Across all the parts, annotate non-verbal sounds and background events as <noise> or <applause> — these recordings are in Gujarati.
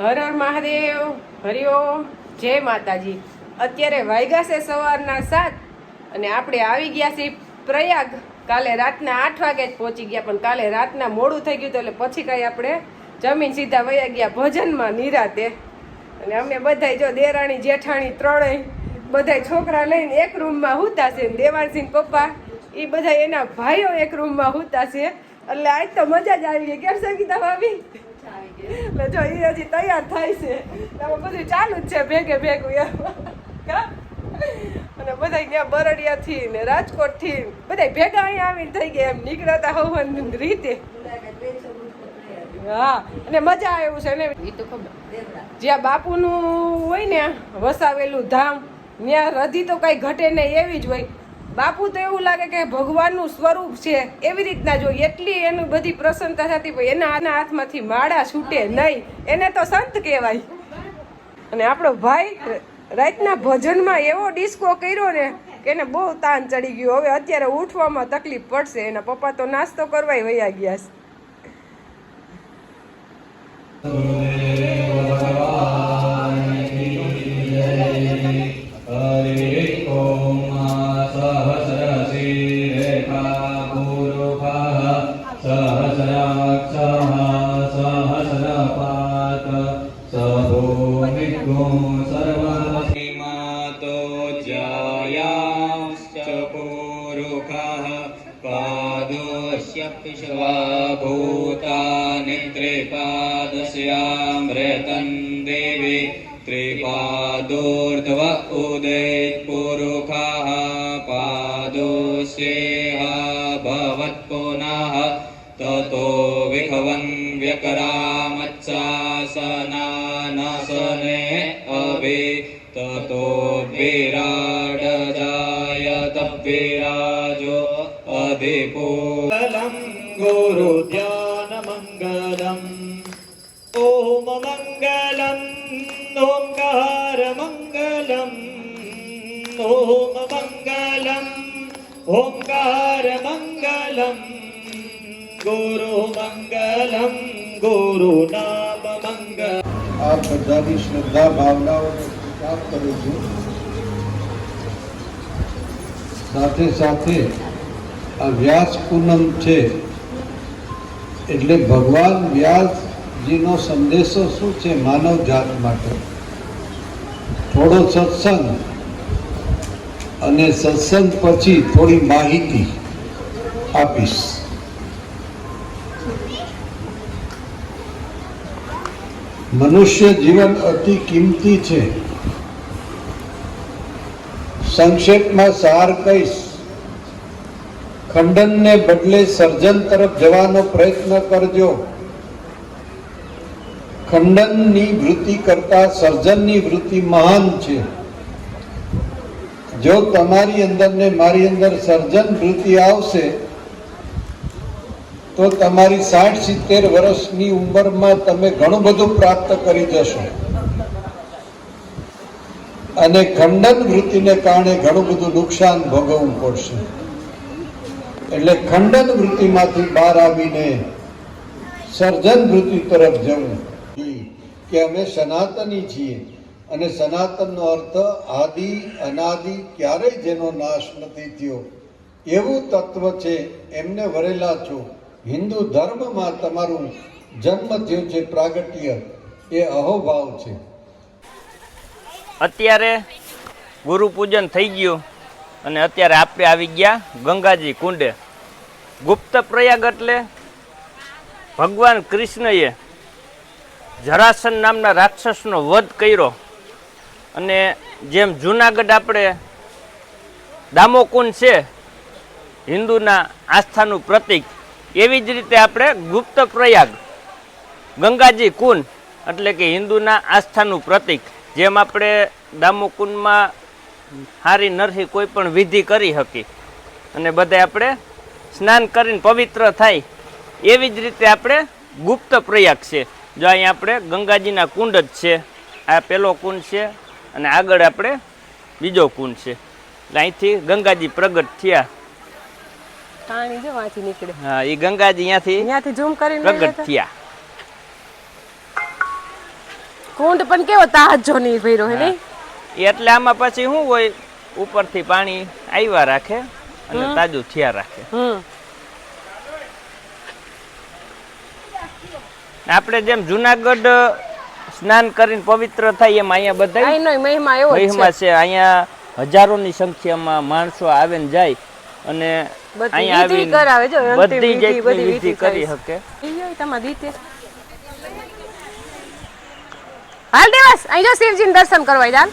હર હર મહાદેવ હરિઓમ જય માતાજી. અત્યારે વાગ્યા છે સવારના સાત અને આપણે આવી ગયા છીએ પ્રયાગ. કાલે રાતના આઠ વાગે જ પહોંચી ગયા, પણ કાલે રાતના મોડું થઈ ગયું તો એટલે પછી કાંઈ આપણે જમીન સીધા વયા ગયા ભજનમાં નિરાતે. અને અમે બધાય જો દેરાણી, જેઠાણી ત્રણેય, બધાય છોકરા લઈને એક રૂમમાં હુતા છે દેવાનસિંહ પપ્પા એ બધા એના ભાઈઓ એક રૂમમાં હુતા છે. એટલે આજ તો મજા જ આવી ગઈ. કેમ સંગીતા ભાભી? એટલે જો એ હજી તૈયાર થાય છે. આમાં બધું ચાલુ જ છે ભેગે ભેગું અને બધા ત્યાં બરડિયાથી ને રાજકોટથી બધા ભેગા અહીંયા આવીને થઈ ગયા એમ નીકળતા હોવાની રીતે. હા અને મજા આવે એવું છે ને. એ તો ખબર. જ્યાં બાપુનું હોય ને વસાવેલું ધામ ત્યાં રધી તો કઈ ઘટે નહીં એવી જ હોય. બાપુ તો એવું લાગે કે ભગવાનનું સ્વરૂપ છે. એવી રીતના જોઈએ એટલી એનું બધી પ્રસન્નતા થતી હોય, એના આના હાથમાંથી માળા છૂટે નહીં. એને તો સંત કહેવાય. અને આપણો ભાઈ રાતના ભજનમાં એવો ડિસ્કો કર્યો ને કે એને બહુ તાન ચડી ગયું. હવે અત્યારે ઉઠવામાં તકલીફ પડશે. એના પપ્પા તો નાસ્તો કરવાય વયા ગયા છે. भूतानि त्रिपादस्यामृतम् देवे त्रिपादोर्ध्व उदैत्पुरुखाः पादोस्येह भवत् पुनः ततो विभवन् व्यकरामत्सासना मङ्गलम् ओङ्कारमङ्गलम् ॐ मङ्गलम् ओङ्कारमङ्गलम् गुरुमङ्गलं गुरुनाममङ्गलम् આપ બધાની શ્રદ્ધા ભાવનાઓનો સ્વીકાર કરું છું સાથે સાથે આ વ્યાસ પૂનમ છે એટલે ભગવાન વ્યાસજીનો સંદેશો શું છે માનવ જાત માટે? થોડો સત્સંગ અને સત્સંગ પછી થોડી માહિતી આપીશ. મનુષ્ય જીવન અતિ કિંમતી છે. સંક્ષેપમાં સાર કહીશ. ખંડનને બદલે સર્જન તરફ જવાનો પ્રયત્ન કરજો. ખંડનની વૃત્તિ કરતા સર્જનની વૃત્તિ મહાન છે. જો તમારી અંદર ને મારી અંદર સર્જન વૃત્તિ આવશે, તો તમારી સાઠ સિત્તેર વર્ષની ઉંમરમાં તમે ઘણું બધું પ્રાપ્ત કરી જશો. અને ખંડન વૃત્તિને કારણે ઘણું બધું નુકસાન ભોગવવું પડશે. એટલે ખંડન વૃત્તિમાંથી બહાર આવીને સર્જન વૃત્તિ તરફ જવું. કે અમે સનાતની છીએ. અને સનાતનનો અર્થ આદિ, અનાદિ ક્યારેય જેનો નાશ નથી થયો. એવું તત્વ છે, એમને વરેલા છો. હિન્દુ ધર્મમાં તમારું જન્મ થયું છે પ્રાગટ્ય. એ અહોભાવ છે. અત્યારે ગુરુ પૂજન થઈ ગયું અને અત્યારે આપણે આવી ગયા ગંગાજી કુંડે. ગુપ્ત પ્રયાગ એટલે ભગવાન કૃષ્ણએ જરાસન નામના રાક્ષસનો વધ કર્યો. અને જેમ જુનાગઢ આપણે દામોકુંડ છે, હિન્દુના આસ્થાનું પ્રતીક, એવી જ રીતે આપણે ગુપ્ત પ્રયાગ, ગંગાજી કુંડ એટલે કે હિન્દુના આસ્થાનું પ્રતીક, જેમ આપણે દામોકુંડમાં હારી નરહી કોઈ પણ વિધિ કરી શકી અને બધા આપણે સ્નાન કરીને પવિત્ર થાય, એવી જ રીતે આપણે ગુપ્ત પ્રયાગ છે. જો અહીંયા આપણે ગંગાજીના કુંડ જ છે. આ પેલો કુંડ છે અને આગળ આપણે બીજો કુંડ છે. એટલે અહીંથી ગંગાજી પ્રગટ થયા. પાણી જો વાંચી નીકળે. હા એ ગંગાજી અહીંયાથી અહીંયાથી ઝૂમ કરીને પ્રગટ થયા. કુંડ પણ કેવો તાજો નહીં ભર્યો હે. નહીં? એટલે આમાં પછી શું હોય? ઉપરથી પાણી આવ્યા રાખે અને તાજું થયા રાખે. હમ. આપણે જેમ જુનાગઢ સ્નાન કરીને પવિત્ર થાય એમ અહીંયા બધા મહિમા એવો મહિમા છે. અહીંયા હજારોની સંખ્યામાં માણસો આવે ને જાય અને અહીંયા આવી કરાવે જો, બધી જાતની બધી વિધિ કરી શકે. તમારી રીતે. હાલ દેવાસ અહીં જો શિવજીને દર્શન કરવા જાન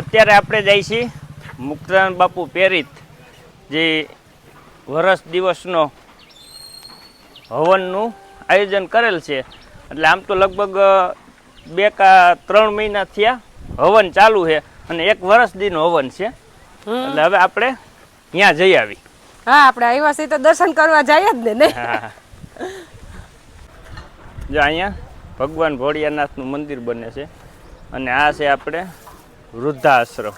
અત્યારે આપણે જઈ છીએ મુક્તાન બાપુ પ્રેરિત જે વરસ દિવસનો હવનનું આયોજન કરેલ છે. એટલે આમ તો લગભગ બે કા ત્રણ મહિના થયા હવન ચાલુ છે અને એક વર્ષ દીનું હવન છે. એટલે હવે આપણે ત્યાં જઈ આવી. હા આપણે આવ્યા છીએ તો દર્શન કરવા જાય જ ને જો અહીંયા ભગવાન ભોળિયાનાથનું મંદિર બને છે. અને આ છે આપણે વૃદ્ધાશ્રમ.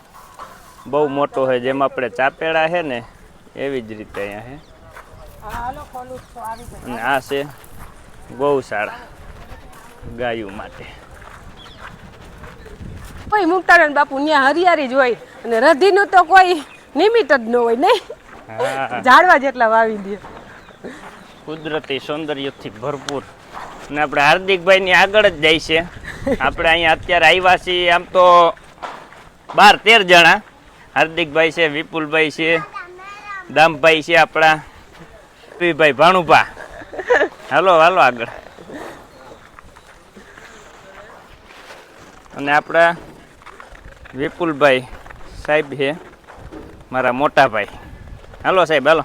બહુ મોટો છે જેમ આપણે ચાપેડા છે ને એવી જ રીતે અહીંયા છે અને આ છે ગૌશાળા ગાયો માટે. કોઈ મુક્તાનંદ બાપુ ત્યાં હરિયાળી જ હોય અને રધીનું તો કોઈ નિમિત્ત જ ન હોય નહીં. ઝાડવા જેટલા વાવી દે. કુદરતી સૌંદર્યથી ભરપૂર. અને આપણે હાર્દિકભાઈ ની આગળ જ જાય છે. આપણે અહીંયા અત્યારે આવ્યા છીએ આમ તો બાર તેર જણા. હાર્દિકભાઈ છે, વિપુલભાઈ છે, દામભાઈ છે આપણા. ભાઈ ભાણુભા. હાલો હાલો આગળ. અને આપણા વિપુલભાઈ સાહેબ છે, મારા મોટા ભાઈ હાલો સાહેબ, હાલો.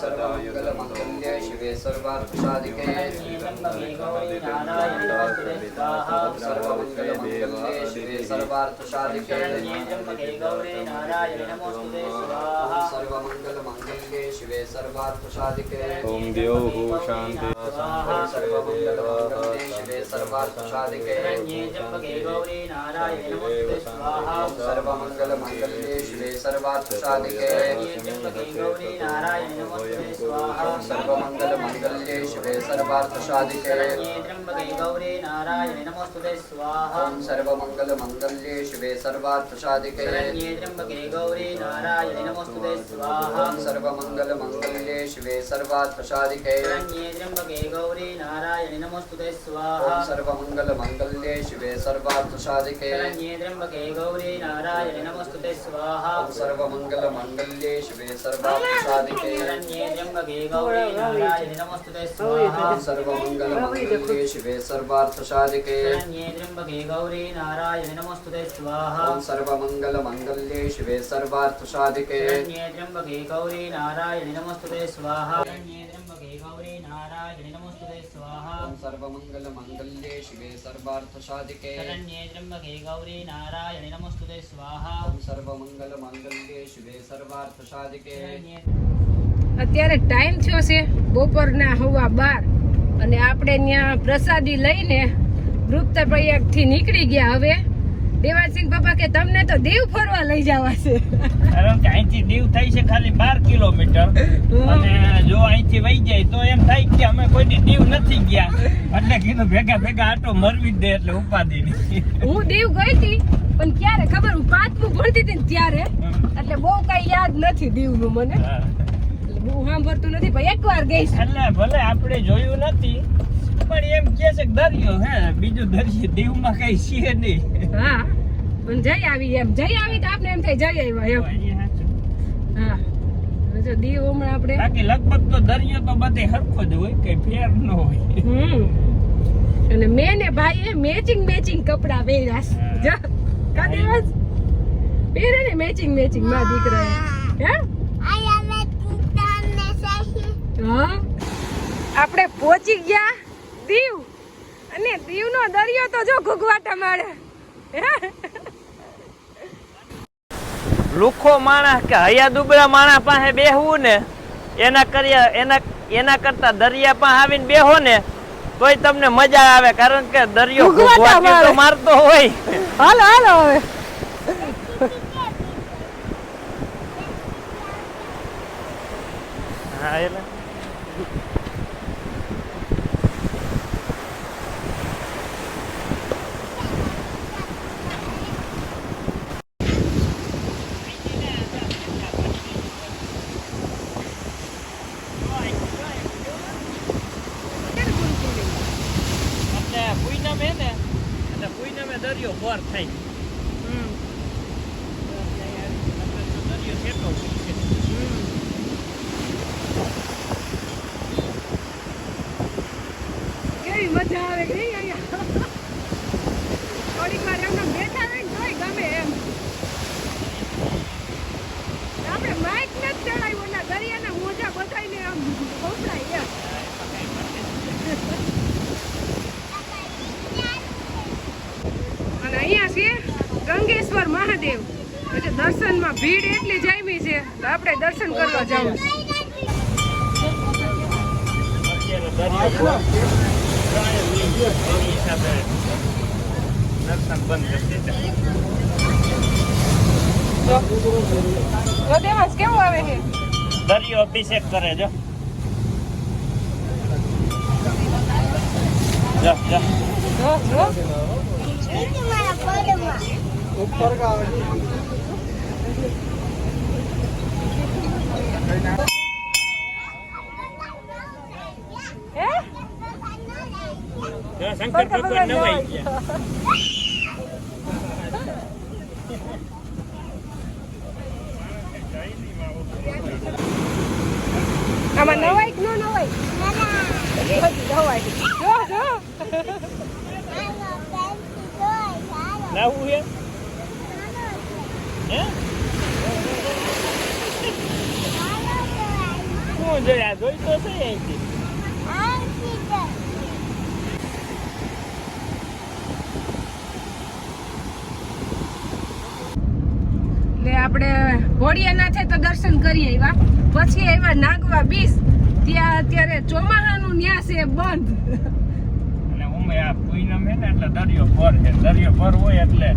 सदा सर्वार्थसाधिके सर्वमङ्गलमङ्गल्ये शिवे सर्वार्थसाधिके ॐ द्यौः शान्ति सर्वमङ्गलमङ्गल्ये शिवे सर्वार्थसाधिके सर्वमङ्गलमङ्गल्ये शिवे सर्वार्थसाधिके मङ्गल्ये शिवे सर्वार्थसाधिके त्र्यम्बके नारायणे नमोऽस्तु ते स्वाहा ॐ सर्वमङ्गलमङ्गल्ये शिवे सर्वार्थसाधिके त्र्यम्बके गौरे सर्वमङ्गलमङ्गल्ये शिवे सर्वात्मशादिके त्र्यम्बके गौरी नारायणि नमोस्तुते स्वाहा सर्वमङ्गलमङ्गल्ये शिवे सर्वात्मशादिके त्र्यम्बके गौरी नारायणि नमोस्तुते स्वाहा सर्वमङ्गलमङ्गल्ये शिवे सर्वात्मशादिके त्र्यम्बके गौरी नारायणि नमोस्तुते स्वाहा सर्वमङ्गलमङ्गल्ये शिवे सर्वार्थशादिके त्र्यम्बके गौरी नारायणि नमोस्तुते स्वाहा सर्वमङ्गलमङ्गल्ये शिवे सर्वार्थशादिके રાધિકે ત્રંબકે ગૌરી નારાયણ નમસ્તે સ્વાહા. ત્રંબકે ગૌરી નારાયણ નમસ્તે સ્વાહા. ઓમ સર્વમંગલ મંગલ્યે સર્વાર્થ સાધિકે. શરણ્યે અત્યારે ટાઈમ થયો છે બપોરના હવા બાર અને આપણે ત્યાં પ્રસાદી લઈને વૃપ્ત પ્રયાગથી નીકળી ગયા હવે. દેવાસિંહ પપ્પા કે તમને તો દીવ ફરવા લઈ જવા છે. અરે કે અહીંથી દીવ થાય છે ખાલી બાર કિલોમીટર. અને જો અહીંથી વહી જાય તો એમ થાય કે અમે કોઈ દીવ નથી ગયા. એટલે કીધું ભેગા ભેગા આટો મરવી દે એટલે ઉપાધિ હું દીવ ગઈ હતી પણ ક્યારે ખબર હું પાંચમું ભણતી હતી ને ત્યારે. એટલે બહુ કઈ યાદ નથી દીવનું મને. હું. બહુ સાંભળતું નથી ભાઈ એકવાર ગઈ. એટલે ભલે આપણે જોયું નથી પણ એમ કે છે કે દરિયો હે બીજો દરિયો દીવમાં કઈ છે નહીં. હા પણ જઈ આવી એમ જઈ આવી તો આપણે એમ થાય જઈ આવ્યા એમ. હા હવે જો દીવ હમણાં આપણે બાકી લગભગ તો દરિયો તો બધે હરખો જ હોય કઈ ફેર ન હોય. હમ. અને મેં ને ભાઈએ મેચિંગ મેચિંગ કપડા પહેર્યા. જો કા દિવસ? પહેરે ને મેચિંગ મેચિંગમાં દીકરા હે. હા. આપણે પહોંચી ગયા. દીવ. અને દીવનો દરિયો તો જો ઘૂઘવાટા મારે. લુખો માણસ કે હૈયા દુબળા માણસ પાસે બેહવું ને એના કર્યા એના એના કરતા દરિયા પાસે આવીને બેહો ને તોય તમને મજા આવે કારણ કે દરિયો તો મારતો હોય. હાલો હાલો હવે. હા એટલે પૂનમે ને એટલે પૂનમે દરિયો બોર થાય એટલે તો દરિયો કેટલો છે કેવી મજા આવે કે અહીંયા? થોડીક વાર એમને બેઠા હોય ને તોય ગમે એમ. આપણે માઇક નથી ચડાવ્યું ના દરિયાના મોજા બતાવીને આમ ખોપડાય એમ. અને અહીંયા છે ગંગેશ્વર મહાદેવ. એટલે દર્શનમાં ભીડ એટલી જામી છે આપણે દર્શન કરવા જવું દર્શન બંધ કરી કેવું આવે છે? દરિયો અભિષેક કરે જો. જા જા. જો જો. ઉપર કા હે જો શંકર ભગવાન નવાઈ ગયા. આમાં નવાઈ કે ન નવાઈ? બધી જો જો. નાવું હે? જોયા જોઈ તો છે અહીંથી એટલે આપણે ઘોડિયાના છે તો દર્શન કરી આવ્યા. પછી આવ્યા નાગવા બીચ. ત્યાં અત્યારે ચોમાહાનું ન્યા છે બંધ. આ પૂનમ હે ને એટલે દરિયો ભર છે. દરિયો ભર હોય એટલે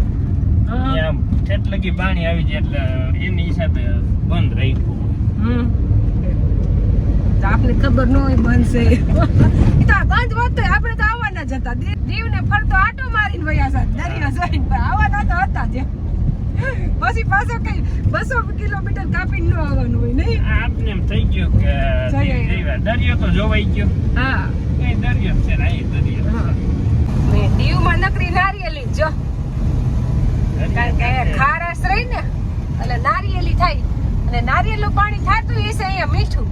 આમ ઠેઠ લગી પાણી આવી જાય એટલે એની હિસાબે બંધ રાખ્યું હોય. હમ. તો આપને ખબર ન હોય બંધ છે. એ <laughs> તો આ બંધ હોત તો આપણે તો આવવાના જ હતા. દી- દીવને ફરતો આટો મારીને વયા હતા દરિયો જોઈને આવવાના તો હતા જ. પછી પાછો કઈ બસો કિલોમીટર કાપીને ન આવવાનું હોય નહીં? આપને એમ થઈ ગયું કે દરિયો તો જોવાઈ ગયો. હા. એ દરિયો છે ને એ દરિયો હા. દીવમાં નકરી નારિયેલી જ કારણ કે ખારાશ રહી ને એટલે નારિયેલી થાય. અને નારિયેલું પાણી થતું એ છે અહીંયા મીઠું.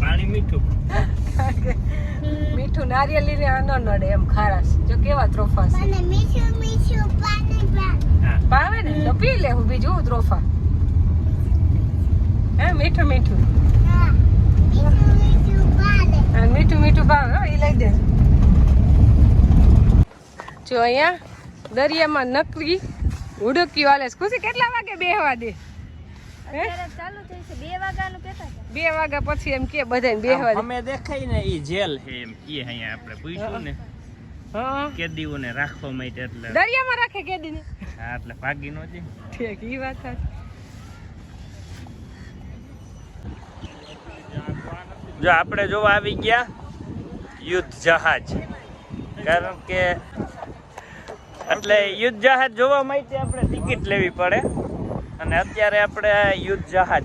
પાણી મીઠું <laughs> મીઠું નારિયેલી ને ન નડે એમ ખારાશ. જો કેવા ત્રોફા છે. હા. ભાવે ને? તો પી લેવું બીજું ત્રોફા. હે મીઠું મીઠું. મીઠું મીઠું ભાવે એ લઈ દે. જો અહીંયા દરિયામાં નકલી ઉડકી વાલે ખુશી કેટલા વાગે બેહવા દે? છે. બે વાગ્યા પછી એમ કે બધાને બેહવા વાગે અમે દેખાય ને ઈ જેલ છે એમ કે અહીંયા આપણે પૂછ્યું ને. હા કેદીઓને રાખવા માટે એટલે. દરિયામાં રાખે કેદીને. હા એટલે ભાગી નો જાય. ઠીક ઈ વાત સાચી. જો આપણે જોવા આવી ગયા યુદ્ધ જહાજ. કારણ કે એટલે યુદ્ધ જહાજ જોવા માટે આપણે ટિકિટ લેવી પડે. અને અત્યારે આપણે યુદ્ધ જહાજ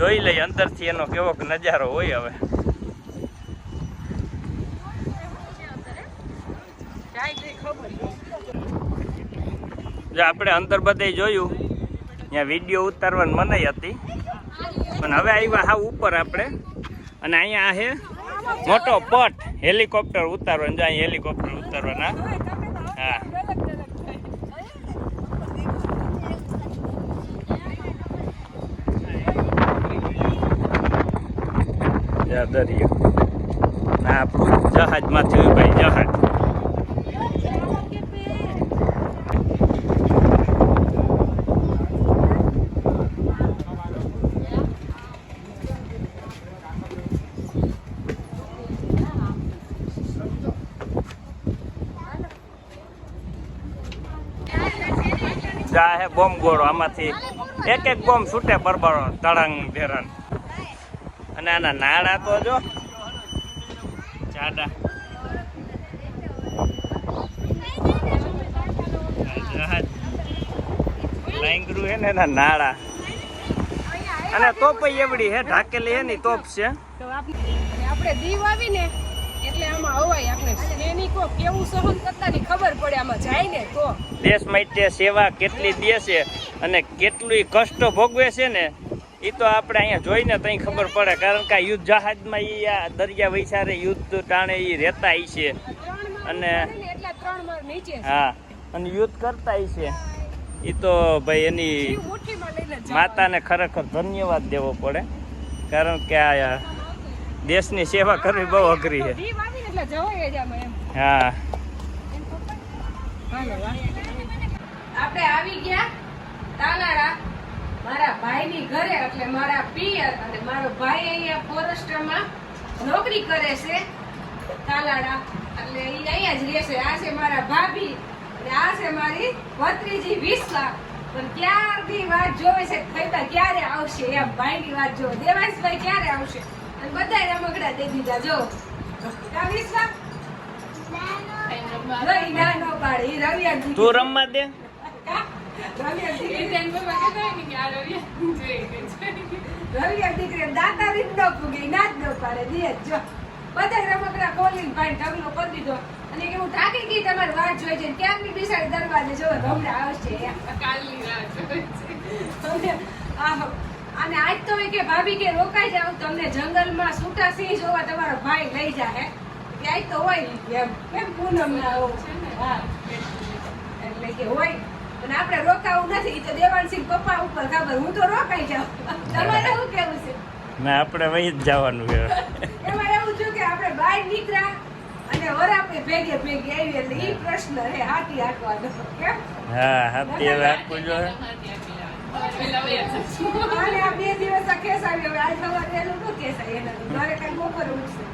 જોઈ લઈએ અંદરથી એનો કેવો નજારો હોય હવે. આપણે અંદર બધે જોયું ત્યાં વીડિયો ઉતારવાની મનાઈ હતી. પણ હવે આવ્યા હા ઉપર આપણે. અને અહીંયા છે મોટો પટ હેલિકોપ્ટર ઉતારવાનું, જો અહીં હેલિકોપ્ટર ઉતારવાના. હા. ત્યાં દરિયો. આ આપણું જહાજમાંથી ભાઈ, જહાજ. જા, હે, બોમ્બ ગોળો આમાંથી. એક એક બોમ્બ છૂટે બરબરો તળંગ, ભેરન. અને આના નાળા તો જો. જાડા આ હે ને એના નાળા. અને તોપ એવડી હે ઢાકેલી હે ની તોપ છે. આપણે દીવ એટલે આમાં અવાય આપણે સૈનિકો કેવું સહન કરતા ની ખબર પડે આમાં જાય ને તો. દેશ માટે સેવા કેટલી દે છે અને કેટલી કષ્ટ ભોગવે છે ને એ તો આપણે અહીંયા જોઈને તઈ ખબર પડે, કારણ કે આ યુદ્ધ જહાજમાં એ આ દરિયા વૈસારે યુદ્ધ ટાણે એ રહેતા છે અને-. હા, અને યુદ્ધ કરતા છે એ તો ભાઈ એની. માતાને ખરેખર ધન્યવાદ દેવો પડે, કારણ કે આ દેશની સેવા કરવી બહુ અઘરી છે હા આપણે આવી ગયા, તાલાળા મારા ભાઈની ઘરે એટલે મારા પિયર અને મારો ભાઈ અહીંયા ફોરેસ્ટરમાં નોકરી કરે છે તાલાળા એટલે એ અહીંયા જ રહેશે. આ છે મારા ભાભી અને આ છે મારી ભત્રીજી વિશ્વા પણ ક્યારથી વાત જોવે છે ખૈતા ક્યારે આવશે? એમ ભાઈની વાત જો દેવાંશભાઈ ક્યારે આવશે? અને બધા રમકડા દે દીધા જો. કા વિશ્વા ના નો. તું રમવા દે. રવિયા ન ના ન વાત જોઈ છે ક્યાંકની બિસાડી દરવાજે. અને આજ તો એ કે ભાભી કે રોકાઈ જાવ તમને જંગલમાં છૂટા સિંહ જોવા તમારો ભાઈ લઈ જાય આજ તો હોય એમ કેમ પૂનમ ના હા એટલે કે હોય પણ આપણે રોકાવું નથી ઈ તો દેવાનસિંહ પપ્પા ઉપર ખબર હું તો રોકાઈ જાઉં. તમારે શું કેવું છે? ના આપણે વહી જ જવાનું છે. એમાં એવું થયું કે આપણે બહાર નીકળ્યા અને વરાપે ભેગે ભેગે આવી એટલે એ પ્રશ્ન હે હાથી હાંકવાનો. કેમ? હા હાથી હવે આપવું જોઈએ. અને આ બે દિવસ આ કેસ આવ્યો. હવે આજ સવારે એનું શું કેસ એના ઘરે કઈ બપોરે ઉઠશે.